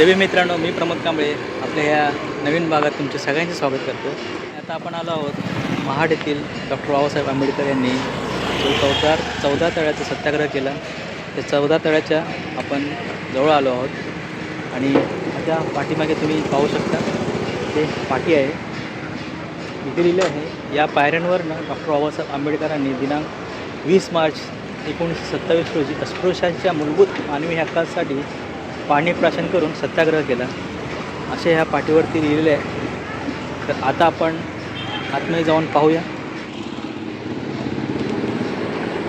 देवी मित्रांनो मी प्रमोद कांबळे. आपल्या ह्या नवीन भागात तुमचे सगळ्यांचे स्वागत करतो. आता आपण आलो आहोत महाड येथील डॉक्टर बाबासाहेब आंबेडकर यांनी जो चौदा चौदा तळ्याचा सत्याग्रह केला. त्या चौदा तळ्याच्या आपण जवळ आलो आहोत. आणि त्या पाठीमागे तुम्ही पाहू शकता ते पाठी आहे. इथे लिहिलं आहे या पायऱ्यांवर ना डॉक्टर बाबासाहेब आंबेडकरांनी दिनांक वीस मार्च एकोणीसशे सत्तावीस रोजी अस्पृश्यांच्या मूलभूत मानवी हक्कांसाठी पाणी प्राशन करून सत्याग्रह केला. असे ह्या पाठीवरती लिहिलेले आहे. तर आता आपण आतमध्ये जाऊन पाहूया.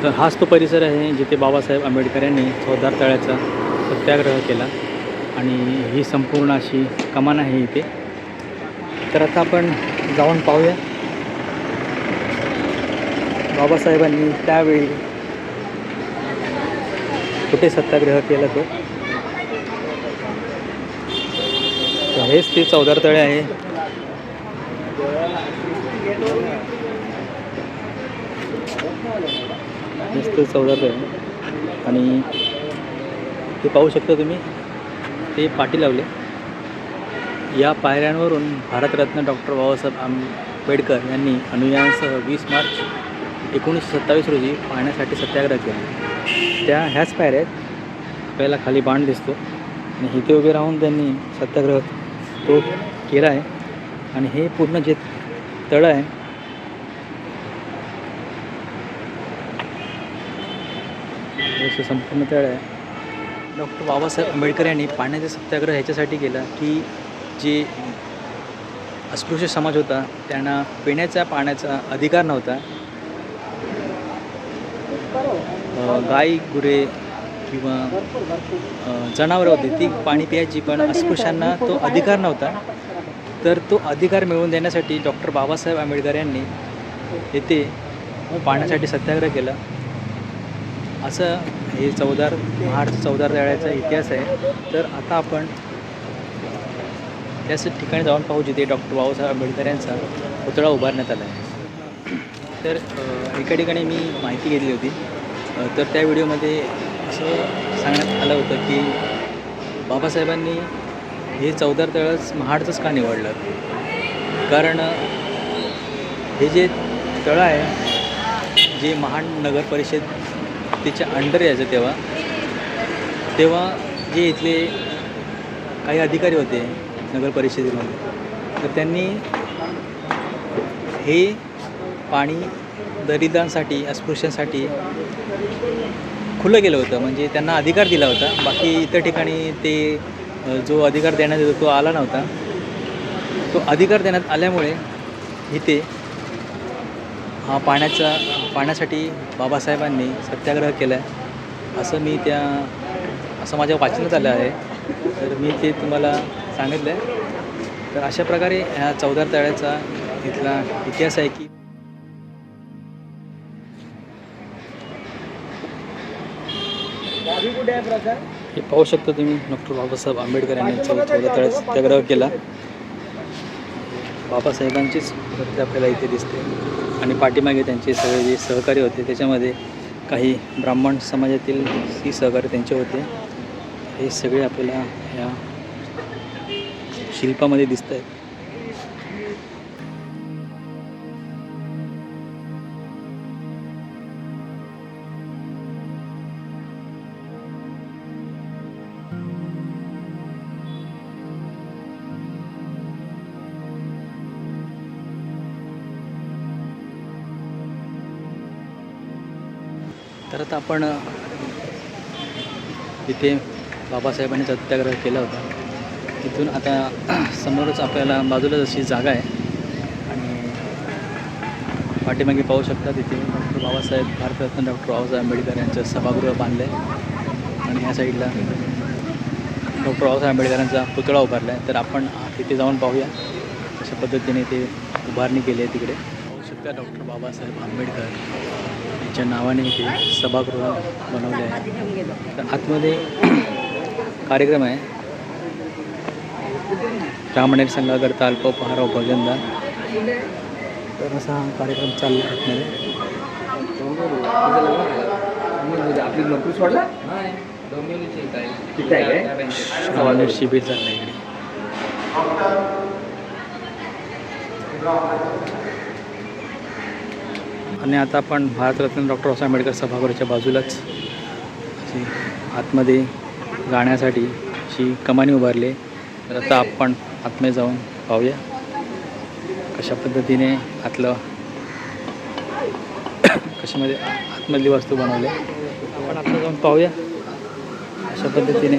तर हाच तो परिसर आहे जिथे बाबासाहेब आंबेडकर यांनी चौदार तळ्याचा सत्याग्रह केला. आणि ही संपूर्ण अशी कमान आहे इथे. तर आता आपण जाऊन पाहूया. बाबासाहेबांनी त्यावेळी कुठे सत्याग्रह केला तो? हेच ते चौदार तळे आहे. हेच चौदार तळे आणि ते पाहू शकता तुम्ही ते पाठी लावले. या पायऱ्यांवरून भारतरत्न डॉक्टर बाबासाहेब आंबेडकर यांनी अनुयायांसह वीस मार्च एकोणीसशे सत्तावीस रोजी पाहण्यासाठी सत्याग्रह केला. त्या ह्याच पायऱ्या आहेत खाली बाण दिसतो. आणि इथे उभे राहून त्यांनी सत्याग्रह तो केला आहे. आणि हे पूर्ण जे तळं आहे असं संपूर्ण तळ आहे. डॉक्टर बाबासाहेब आंबेडकर यांनी पाण्याचा सत्याग्रह ह्याच्यासाठी केला की जे अस्पृश्य समाज होता त्यांना पिण्याचा पाण्याचा अधिकार नव्हता. गाय गुरे किंवा जनावरं होती ती पाणी प्यायची पण अस्पृश्यांना तो अधिकार नव्हता. तर तो अधिकार मिळवून देण्यासाठी डॉक्टर बाबासाहेब आंबेडकर यांनी येथे पाण्यासाठी सत्याग्रह केला. असं हे चौदार महाडचं चौदार तळ्याचा इतिहास आहे. तर आता आपण त्याच ठिकाणी जाऊन पाहू जिथे डॉक्टर बाबासाहेब आंबेडकर यांचा पुतळा उभारण्यात आला आहे. तर एका ठिकाणी मी माहिती घेतली होती. तर त्या व्हिडिओमध्ये असं सांगण्यात आलं होतं की बाबासाहेबांनी हे चौदार तळंच महाडचंच का निवडलं? कारण हे जे तळं आहे जे महाड नगर परिषद तिच्या अंडर यायचं तेव्हा तेव्हा जे इथले काही अधिकारी होते नगर परिषदेमध्ये तर त्यांनी हे पाणी दरिद्रांसाठी अस्पृश्यांसाठी खुलं केलं होतं म्हणजे त्यांना अधिकार दिला होता. बाकी इतर ठिकाणी ते जो अधिकार देण्यात येतो तो आला नव्हता. तो अधिकार देण्यात आल्यामुळे इथे हा पाण्याचा पाण्यासाठी बाबासाहेबांनी सत्याग्रह केला आहे. असं मी त्या असं माझ्या वाचनात आलं आहे. तर मी ते तुम्हाला सांगितलं आहे. तर अशा प्रकारे ह्या चौदार तळ्याचा इथला इतिहास आहे की हे पाहू शकता तुम्ही डॉक्टर बाबासाहेब आंबेडकर यांनी चौदा सत्याग्रह केला. बाबासाहेबांचीच मूर्ती आपल्याला इथे दिसते. आणि पाठीमागे त्यांचे सगळे जे सहकारी होते त्याच्यामध्ये काही ब्राह्मण समाजातील ही सहकारी त्यांचे होते हे सगळे आपल्याला ह्या शिल्पामध्ये दिसत आहेत तर आता आपण इथे तिथे बाबासाहेबांनी सत्याग्रह केला होता. तिथून आता समोरच आपल्याला बाजूला जशी जागा आहे आणि पाठीमागे पाहू शकता तिथे डॉक्टर बाबासाहेब भारतरत्न डॉक्टर बाबासाहेब आंबेडकर यांचं सभागृह बांधलं आहे आणि ह्या साईडला डॉक्टर बाबासाहेब आंबेडकरांचा पुतळा उभारला आहे तर आपण तिथे जाऊन पाहूया. अशा पद्धतीने ते उभारणी केली आहे तिकडे. पाहू शकता डॉक्टर बाबासाहेब आंबेडकर. यांच्या नावाने इथे सभागृह बनवले आहे. तर आतमध्ये कार्यक्रम आहे. ब्राह्मणेर संघाकरता अल्पोपहार व तर असा हा कार्यक्रम चालला आतमध्ये. आपली नोकरी सोडला श्रावण शिबिर चाललं इकडे. आणि आता आपण भारतरत्न डॉक्टर बाबासाहेब आंबेडकर सभागृहाच्या बाजूलाच अशी आतमध्ये जाण्यासाठी अशी कमानी उभारली तर आता आपण आतमध्ये जाऊन पाहूया कशा पद्धतीने आतलं कशामध्ये आतमधली वस्तू बनवल्या आपण आता जाऊन पाहूया अशा पद्धतीने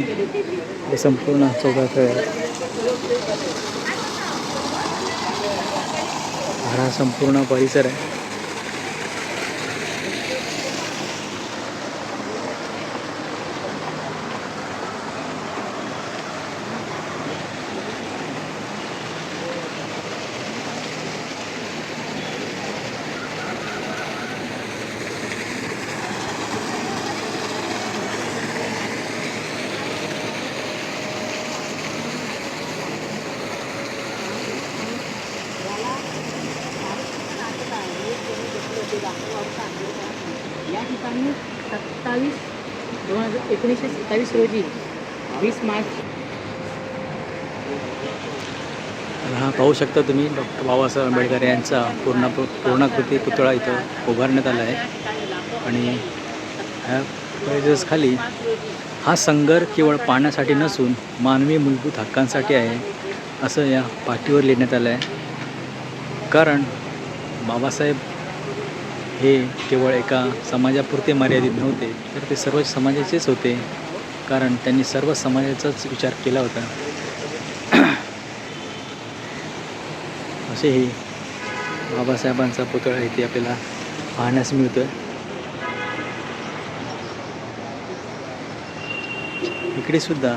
हे संपूर्ण चौदा खेळ हा संपूर्ण परिसर आहे या ठिकाणी सत्तावीस दोन हजार एकोणीसशे सत्तावीस रोजी वीस मार्च. हा पाहू शकता तुम्ही डॉक्टर बाबासाहेब आंबेडकर यांचा पूर्ण पूर्णाकृती पुतळा इथं उभारण्यात आला आहे. आणि ह्या परिसराखाली हा संघर केवळ पाण्यासाठी नसून मानवी मूलभूत हक्कांसाठी आहे असं या पाठीवर लिहिण्यात आलं आहे. कारण बाबासाहेब हे केवळ एका समाजापुरते मर्यादित नव्हते तर ते सर्व समाजाचेच होते कारण त्यांनी सर्व समाजाचाच विचार केला होता. असेही बाबासाहेबांचा पुतळा इथे आपल्याला पाहण्यास मिळतोय. इकडे सुद्धा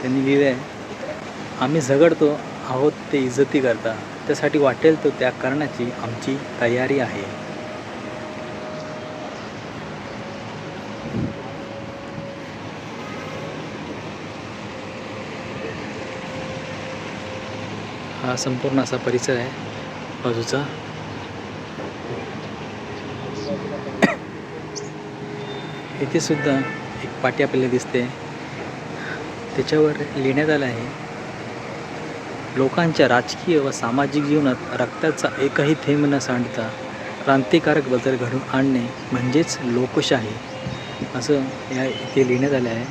त्यांनी लिहिलं आहे आम्ही झगडतो आहोत ते इज्जती करता त्यासाठी वाटेल तो त्याग करण्याची आमची तयारी आहे. हा संपूर्ण असा परिसर आहे बाजूचा. इथे सुद्धा एक पाटी आपल्याला दिसते. त्याच्यावर लिहिण्यात आलं आहे लोकांच्या राजकीय व सामाजिक जीवनात रक्ताचा एकही थेंब न सांडता क्रांतिकारक बदल घडून आणणे म्हणजेच लोकशाही. असं या इथे लिहिण्यात आलं आहे.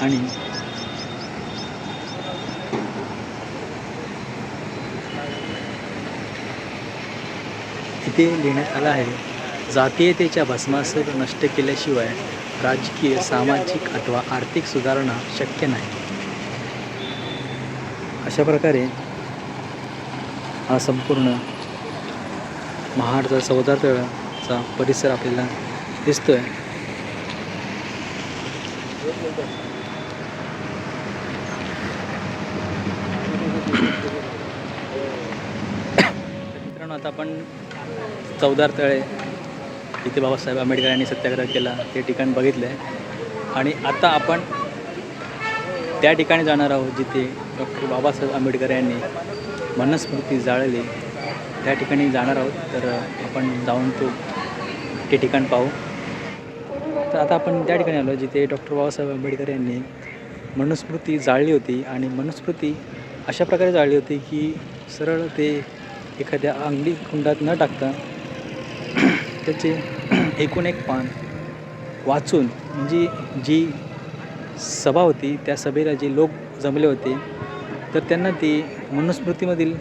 आणि इथे लिहिण्यात आलं आहे. जातीयतेच्या भस्मासर नष्ट केल्याशिवाय राजकीय सामाजिक अथवा आर्थिक सुधारणा शक्य नाही. अशा प्रकारे हा संपूर्ण महाराजा चौदातळाचा परिसर आपल्याला दिसतोय. मित्रांनो आता आपण चौदार तळे. इथे बाबासाहेब आंबेडकर यांनी सत्याग्रह केला ते ठिकाण बघितलं आहे आणि आता आपण त्या ठिकाणी जाणार आहोत जिथे डॉक्टर बाबासाहेब आंबेडकर यांनी मनस्मृती जाळली. त्या ठिकाणी जाणार आहोत तर आपण जाऊन तो ते ठिकाण पाहू. तर आता आपण त्या ठिकाणी आलो जिथे डॉक्टर बाबासाहेब आंबेडकर यांनी मनुस्मृती जाळली होती. आणि मनुस्मृती अशा प्रकारे जाळली होती की सरळ ते एखाद्या अंगली कुंडात न टाकता त्याचे एकूण एक पान वाचून म्हणजे जी सभा होती त्या सभेला जे लोक जमले होते तर त्यांना ती मनुस्मृतीमधील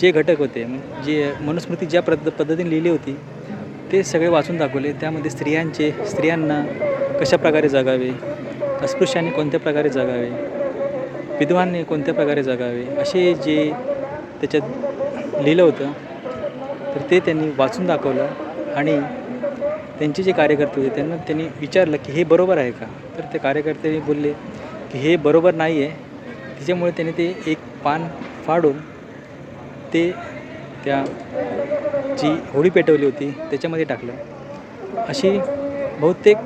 जे घटक होते म्हणजे जे मनुस्मृती ज्या पद्ध पद्धतीने लिहिली होती ते सगळे वाचून दाखवले. त्यामध्ये स्त्रियांचे स्त्रियांना कशा प्रकारे जगावे अस्पृश्यांनी कोणत्या प्रकारे जगावे विधवांनी कोणत्या प्रकारे जगावे असे जे त्याच्यात लिहिलं होतं. तर ते त्यांनी वाचून दाखवलं आणि त्यांचे जे कार्यकर्ते होते त्यांना त्यांनी विचारलं की हे बरोबर आहे का? तर ते कार्यकर्त्यांनी बोलले की हे बरोबर नाही आहे त्याच्यामुळे त्यांनी ते एक पान फाडून ते त्या जी होळी पेटवली होती त्याच्यामध्ये टाकलं. अशी बहुतेक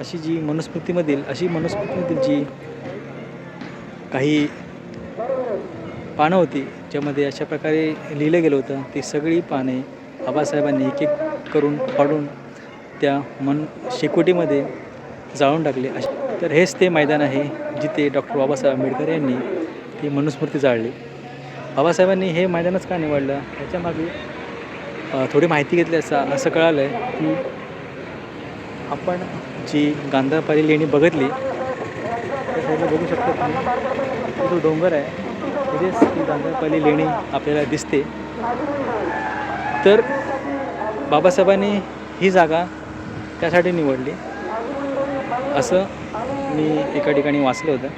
अशी जी मनुस्मृतीमधील अशी मनुस्मृतीमधील जी काही पानं होती ज्यामध्ये अशा प्रकारे लिहिलं गेलं होतं ती सगळी पाने आबासाहेबांनी एक एक करून फाडून त्या मन शेकोटीमध्ये जाळून टाकले. अशा तर हेच ते मैदान आहे जिथे डॉक्टर बाबासाहेब आंबेडकर यांनी ती मनुस्मृती जाळली. बाबासाहेबांनी हे मैदानच का निवडलं? त्याच्यामागे थोडी माहिती घेतली असता असं कळालं आहे की आपण जी गांधारपारी लेणी बघितली त्या साईडला बघू शकतो तुम्ही तो जो डोंगर आहे म्हणजेच ती दांगरपाली लेणी आपल्याला दिसते. तर बाबासाहेबांनी ही जागा त्यासाठी निवडली. असं मी एका ठिकाणी वाचलं होतं.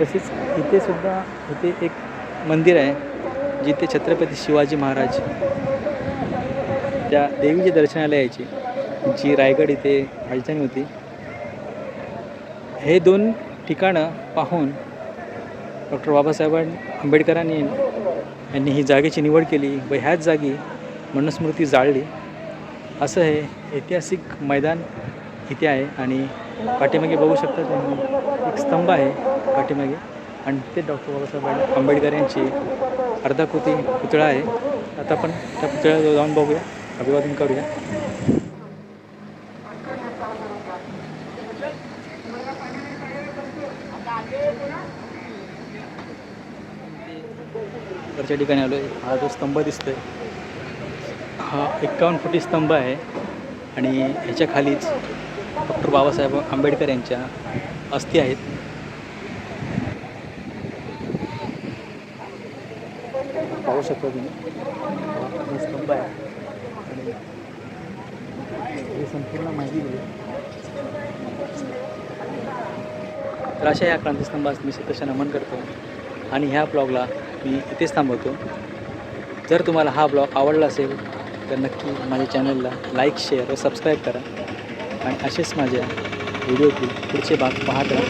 तसेच इथे सुद्धा इथे एक मंदिर आहे जिथे छत्रपती शिवाजी महाराज त्या देवीच्या दर्शनाला यायची जी रायगड इथे राजधानी होती. हे दोन ठिकाणं पाहून डॉक्टर बाबासाहेब आंबेडकरांनी यांनी ही जागेची निवड केली व ह्याच जागी मनुस्मृती जाळली. असं हे ऐतिहासिक मैदान इथे आहे आणि पाठीमागे बघू शकता तुम्ही एक स्तंभ आहे पाठीमागे आणि ते डॉक्टर बाबासाहेब आंबेडकर यांची अर्धाकृती पुतळा आहे. आता आपण त्या पुतळ्याजवळ जाऊन बघूया. अभिवादन करूया. वरच्या ठिकाणी आलो आहे हा जो स्तंभ दिसतोय हा एक्कावन्न फुटी स्तंभ आहे आणि ह्याच्या खालीच डॉक्टर बाबासाहेब आंबेडकर यांच्या अस्थी आहेत. पाहू शकता तुम्ही स्तंभ आहे. आणि संपूर्ण माहिती दिली. तर अशा या क्रांतिस्तंभास मी सतश नमन करतो. आणि ह्या ब्लॉगला मी इथेच थांबवतो. जर तुम्हाला हा ब्लॉग आवडला असेल तर नक्की माझ्या चॅनलला लाईक शेअर व सबस्क्राईब करा. आणि असेच माझ्या व्हिडिओतील पुढचे भाग पाहत राहा.